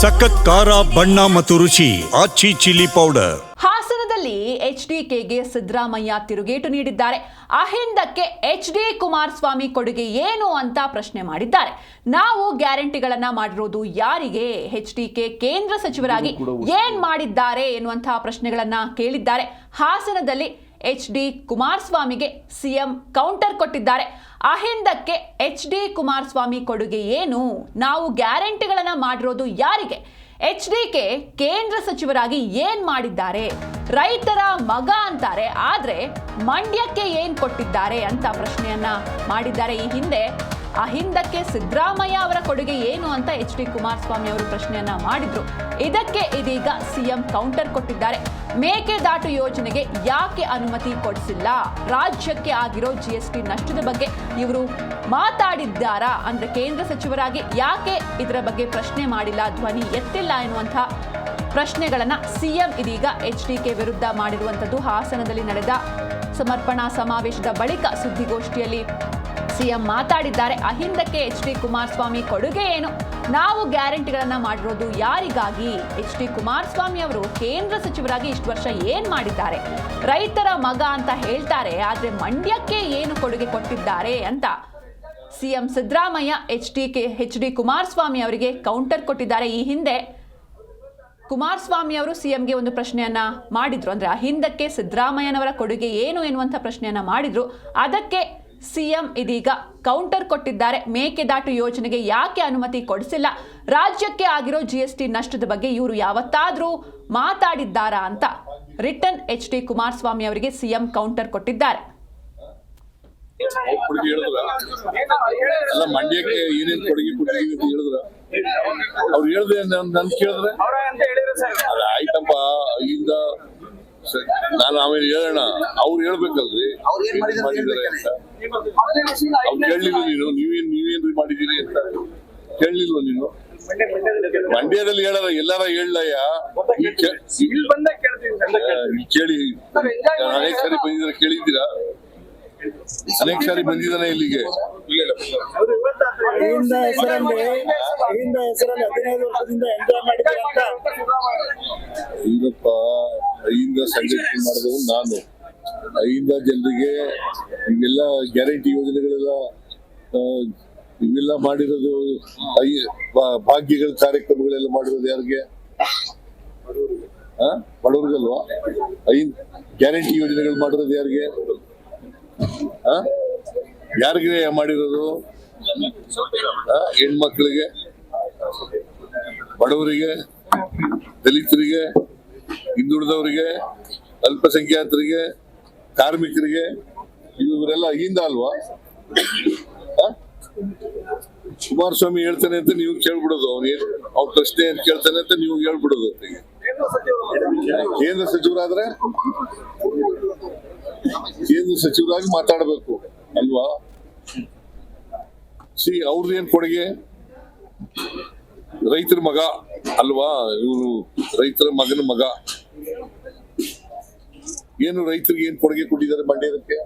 ಸಖತ್ ಖಾರ ಬಣ್ಣ ಮತ್ತು ರುಚಿ ಆಚಿ ಚಿಲ್ಲಿ ಪೌಡರ್. ಹಾಸನದಲ್ಲಿ ಎಚ್ಡಿಕೆಗೆ ಸಿದ್ದರಾಮಯ್ಯ ತಿರುಗೇಟು ನೀಡಿದ್ದಾರೆ. ಅಹಿಂದಕ್ಕೆ ಎಚ್ ಡಿ ಕುಮಾರಸ್ವಾಮಿ ಕೊಡುಗೆ ಏನು ಅಂತ ಪ್ರಶ್ನೆ ಮಾಡಿದ್ದಾರೆ. ನಾವು ಗ್ಯಾರಂಟಿಗಳನ್ನ ಮಾಡಿರೋದು ಯಾರಿಗೆ? ಎಚ್ ಡಿಕೆ ಕೇಂದ್ರ ಸಚಿವರಾಗಿ ಏನ್ ಮಾಡಿದ್ದಾರೆ ಎನ್ನುವಂತಹ ಪ್ರಶ್ನೆಗಳನ್ನ ಕೇಳಿದ್ದಾರೆ. ಹಾಸನದಲ್ಲಿ ಎಚ್ ಡಿ ಕುಮಾರಸ್ವಾಮಿಗೆ ಸಿಎಂ ಕೌಂಟರ್ ಕೊಟ್ಟಿದ್ದಾರೆ. ಅಹಿಂದಕ್ಕೆ ಎಚ್ ಡಿ ಕುಮಾರಸ್ವಾಮಿ ಕೊಡುಗೆ ಏನು? ನಾವು ಗ್ಯಾರಂಟಿಗಳನ್ನ ಮಾಡಿರೋದು ಯಾರಿಗೆ? ಎಚ್ ಡಿ ಕೆ ಕೇಂದ್ರ ಸಚಿವರಾಗಿ ಏನ್ ಮಾಡಿದ್ದಾರೆ? ರೈತರ ಮಗ ಅಂತಾರೆ, ಆದ್ರೆ ಮಂಡ್ಯಕ್ಕೆ ಏನ್ ಕೊಟ್ಟಿದ್ದಾರೆ ಅಂತ ಪ್ರಶ್ನೆಯನ್ನ ಮಾಡಿದ್ದಾರೆ ಈ ಹಿಂದೆ. ಅಹಿಂದಕ್ಕೆ ಸಿದ್ದರಾಮಯ್ಯ ಅವರ ಕೊಡುಗೆ ಏನು ಅಂತ ಎಚ್ ಡಿ ಕುಮಾರಸ್ವಾಮಿ ಅವರು ಪ್ರಶ್ನೆಯನ್ನ ಮಾಡಿದ್ರು. ಇದಕ್ಕೆ ಇದೀಗ ಸಿಎಂ ಕೌಂಟರ್ ಕೊಟ್ಟಿದ್ದಾರೆ. ಮೇಕೆದಾಟು ಯೋಜನೆಗೆ ಯಾಕೆ ಅನುಮತಿ ಕೊಡಿಸಿಲ್ಲ? ರಾಜ್ಯಕ್ಕೆ ಆಗಿರೋ ಜಿ ಎಸ್ ಟಿ ನಷ್ಟದ ಬಗ್ಗೆ ಇವರು ಮಾತಾಡಿದ್ದಾರಾ ಅಂದ್ರೆ ಕೇಂದ್ರ ಸಚಿವರಾಗಿ ಯಾಕೆ ಇದರ ಬಗ್ಗೆ ಪ್ರಶ್ನೆ ಮಾಡಿಲ್ಲ, ಧ್ವನಿ ಎತ್ತಿಲ್ಲ ಎನ್ನುವಂಥ ಪ್ರಶ್ನೆಗಳನ್ನ ಸಿಎಂ ಇದೀಗ ಎಚ್ ಡಿ ಕೆ ವಿರುದ್ಧ ಮಾಡಿರುವಂಥದ್ದು ಹಾಸನದಲ್ಲಿ ನಡೆದ ಸಮರ್ಪಣಾ ಸಮಾವೇಶದ ಬಳಿಕ ಸುದ್ದಿಗೋಷ್ಠಿಯಲ್ಲಿ ಸಿಎಂ ಮಾತಾಡಿದ್ದಾರೆ. ಅಹಿಂದಕ್ಕೆ ಎಚ್ ಡಿ ಕುಮಾರಸ್ವಾಮಿ ಕೊಡುಗೆ ಏನು? ನಾವು ಗ್ಯಾರಂಟಿಗಳನ್ನ ಮಾಡಿರೋದು ಯಾರಿಗಾಗಿ? ಎಚ್ ಡಿ ಕುಮಾರಸ್ವಾಮಿ ಅವರು ಕೇಂದ್ರ ಸಚಿವರಾಗಿ ಇಷ್ಟು ವರ್ಷ ಏನ್ ಮಾಡಿದ್ದಾರೆ? ರೈತರ ಮಗ ಅಂತ ಹೇಳ್ತಾರೆ, ಆದ್ರೆ ಮಂಡ್ಯಕ್ಕೆ ಏನು ಕೊಡುಗೆ ಕೊಟ್ಟಿದ್ದಾರೆ ಅಂತ CM Siddaramaiah H D K, H D Kumaraswamy ಅವರಿಗೆ ಕೌಂಟರ್ ಕೊಟ್ಟಿದ್ದಾರೆ. ಈ ಹಿಂದೆ ಕುಮಾರಸ್ವಾಮಿ ಅವರು ಸಿಎಂಗೆ ಒಂದು ಪ್ರಶ್ನೆಯನ್ನ ಮಾಡಿದ್ರು. ಅಂದ್ರೆ ಅಹಿಂದಕ್ಕೆ ಸಿದ್ದರಾಮಯ್ಯನವರ ಕೊಡುಗೆ ಏನು ಎನ್ನುವಂಥ ಪ್ರಶ್ನೆಯನ್ನ ಮಾಡಿದ್ರು. ಅದಕ್ಕೆ ಸಿಎಂ ಇದೀಗ ಕೌಂಟರ್ ಕೊಟ್ಟಿದ್ದಾರೆ. ಮೇಕೆದಾಟು ಯೋಜನೆಗೆ ಯಾಕೆ ಅನುಮತಿ ಕೊಡಿಸಿಲ್ಲ? ರಾಜ್ಯಕ್ಕೆ ಆಗಿರೋ ಜಿ ಎಸ್ ಟಿ ನಷ್ಟದ ಬಗ್ಗೆ ಇವರು ಯಾವತ್ತಾದ್ರೂ ಮಾತಾಡಿದ್ದಾರಾ ಅಂತ ರಿಟರ್ನ್ ಎಚ್ ಡಿ ಕುಮಾರಸ್ವಾಮಿ ಅವರಿಗೆ ಸಿಎಂ ಕೌಂಟರ್ ಕೊಟ್ಟಿದ್ದಾರೆ. ಮಂಡ್ಯಕ್ಕೆ ಏನೇನ್ ಕೊಡುಗೆ ಕೊಟ್ಟಿದ್ದೀವಿ ಅಂತ ಹೇಳಿದ್ರ? ಅವ್ರು ಹೇಳ್ದೆ ನನ್ ಕೇಳಿದ್ರೆ? ಆಯ್ತಪ್ಪ ಸ- ನಾನು ಆಮೇಲೆ ಹೇಳೋಣ. ಅವ್ರು ಹೇಳ್ಬೇಕಲ್ರಿ. ಅವ್ರು ಏನ್ ಮಾಡಿದಾರೆ ಮಾಡಿದ್ದಾರೆ ಅಂತ. ಅವ್ರು ಕೇಳಲಿಲ್ಲ ನೀನು? ನೀವೇನ್ ನೀವೇನ್ರಿ ಮಾಡಿದೀರಿ ಅಂತ. ಕೇಳಲಿಲ್ವ ನೀನು? ಮಂಡ್ಯದಲ್ಲಿ ಹೇಳಲ್ಲ ಎಲ್ಲಾರ ಹೇಳಯ್ಯ ಕೇಳಿ. ಅನೇಕ ಸಾರಿ ಬಂದಿದ್ರೆ ಕೇಳಿದ್ದೀರಾ? ಅನೇಕ ಸಾರಿ ಬಂದಿದ್ದಾನೆ ಇಲ್ಲಿಗೆ. ಅವ್ರು ಇವತ್ತಾದ್ರೆ ಅಹಿಂದ ಹೆಸರಲ್ಲಿ ಅಹಿಂದ ಹೆಸರಲ್ಲಿ ಹದಿನೈದು ವರ್ಷದಿಂದ ಎಂಜಾಯ್ ಅಂತ? ಐಯಿಂದ ಸಂಘಟನೆ ಮಾಡಿದವನು ನಾನು. ಐಂದ ಜನರಿಗೆ ಇವೆಲ್ಲ ಗ್ಯಾರಂಟಿ ಯೋಜನೆಗಳೆಲ್ಲ ಇವೆಲ್ಲ ಮಾಡಿರೋದು ಭಾಗ್ಯಗಳ ಕಾರ್ಯಕ್ರಮಗಳೆಲ್ಲ ಮಾಡಿರೋದು ಯಾರಿಗೆ? ಆ? ಬಡವ್ರಿಗಲ್ವಾ? ಐ ಗ್ಯಾರಂಟಿ ಯೋಜನೆಗಳು ಮಾಡಿರೋದು ಯಾರಿಗೆ? ಆ? ಯಾರಿಗೆ ಮಾಡಿರೋದು? ಹೆಣ್ಮಕ್ಳಿಗೆ, ಬಡವರಿಗೆ, ದಲಿತರಿಗೆ, ಹಿಂದುಳಿದವರಿಗೆ, ಅಲ್ಪಸಂಖ್ಯಾತರಿಗೆ, ಕಾರ್ಮಿಕರಿಗೆ ಇವರೆಲ್ಲ ಹಿಂದ ಅಲ್ವಾ? ಕುಮಾರಸ್ವಾಮಿ ಹೇಳ್ತಾನೆ ಅಂತ ನೀವು ಕೇಳ್ಬಿಡೋದು ಅವ್ನು ಅವ್ರ ಪ್ರಶ್ನೆ ಏನ್ ಕೇಳ್ತಾನೆ ಅಂತ ನೀವು ಹೇಳ್ಬಿಡೋದು ಅವ್ರಿಗೆ. ಕೇಂದ್ರ ಸಚಿವರಾದ್ರೆ ಕೇಂದ್ರ ಸಚಿವರಾಗಿ ಮಾತಾಡಬೇಕು, ಅಲ್ವಾ ಸಿ ಅವ್ರದ್ದು ಏನ್ ಕೊಡುಗೆ ರೈತರ ಮಗ ಅಲ್ವಾ? ಇವರು ರೈತರ ಮಗನ ಮಗ. ಏನು ರೈತರಿಗೆ ಏನ್ ಕೊಡುಗೆ ಕೊಟ್ಟಿದ್ದಾರೆ ಮಂಡ್ಯದಕ್ಕೆ